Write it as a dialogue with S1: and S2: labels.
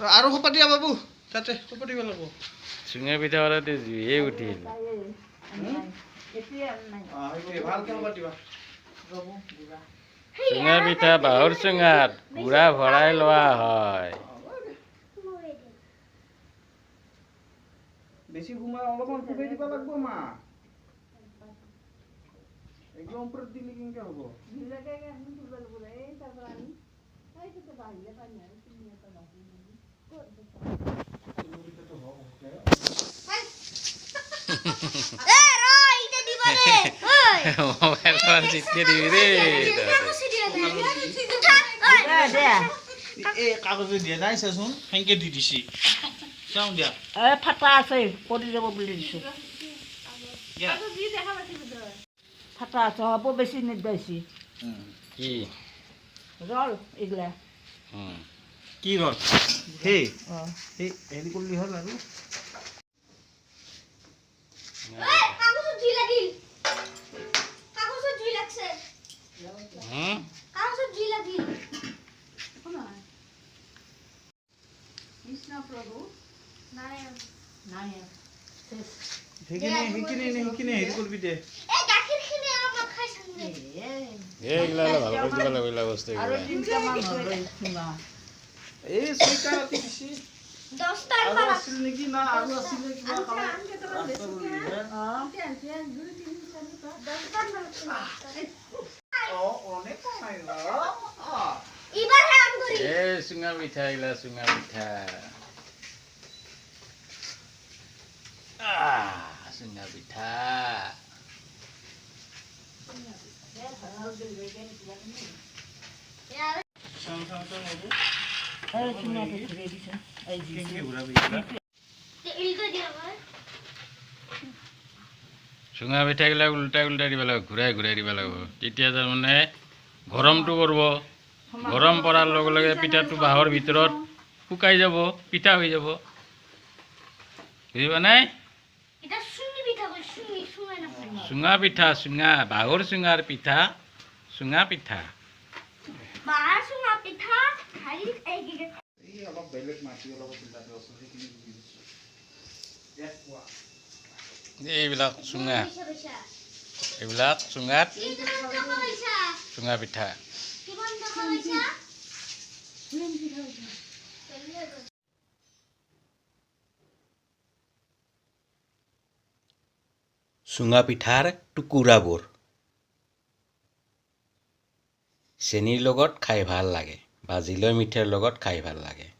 S1: আৰু সোপা দিয়া বাবু তাতে সোপা দিব লাগিব।
S2: চুঙা পিঠা বনাওঁতে জুইয়ে উঠিল চুঙা পিঠা বাঁহৰ চুঙাত গুড়া ভৰাই লোৱা হয়।
S1: বেছি সোমাই অলপমান সোমাই দিব লাগিব মা। একদম ওপৰত দিলে কেনেকে হ'ব?
S3: এ কাগজে দিয়া
S1: নাই চাচোন সেনেকে দি দিছি চাওঁ দিয়া
S4: এ ফাটা আছে পৰি যাব বুলি দিছোঁ ফাটা আছে হ'ব বেছি নিৰ্দাইছি ৰল এইগিলা
S2: উম।
S1: কি সেই
S4: অঁ
S1: সেই হেৰি কৰিলে হ'ল
S2: হুম?
S3: লাগিল
S4: কৃষ্ণ প্ৰভু
S3: নাই
S4: নাই শেষ
S1: সেইখিনি সেইখিনি সেইখিনি হেৰি কৰিবি দে।
S3: এই গাখীৰখিনি অলপমান খাই চাম দে
S2: এইগিলা অলপ ভালো কৰি দিব লাগিব এইগিলা বস্তু
S4: আৰু
S2: এইগিলা।
S4: তিনিটামান হ'লে চুঙা
S1: এই ছয়টা ৰাতি দিছি
S3: দহটাৰ
S1: আৰু
S3: পৰা
S1: আছিল নেকি না আৰু আছিলে কিবা কালাৰ
S4: অঁ
S3: দহটাৰ পৰা
S1: অ অনেক নাই অ
S3: এইবাৰহে আম কৰি
S2: এই চুঙা পিঠা এইগিলা চুঙা পিঠা আহ, চুঙা পিঠা
S1: চাওঁ চাওঁ চাওঁ বাবু
S4: এই চুঙাটো ঘূৰাই দিছে এই
S1: কেনেকে
S4: দিছে
S1: ঘূৰাবি এইবিলাক?
S3: ইলটো দিয়া হয়
S2: চুঙা পিঠাগিলাক উল্টাই উল্টাই দিব লাগিব, ঘূৰাই ঘূৰাই দিব লাগিব। তেতিয়া তাৰমানে গৰমটো কৰিব গৰম পৰাৰ লগে লগে পিঠাটো বাঁহৰ ভিতৰত শুকাই যাব, পিঠা হৈ যাব। বুজি পোৱা নাই
S3: চুঙা পিঠা চুঙা
S2: বাহুৰ চুঙাৰ পিঠা চুঙা পিঠা এইবিলাক চুঙা এইবিলাক চুঙাত চুঙা পিঠা
S5: চুঙা পিঠাৰ টুকুৰাবোৰ। চেনীৰ লগত খাই ভালো লাগে বা জিলৈ মিঠৈৰ লগত খাই ভালো লাগে।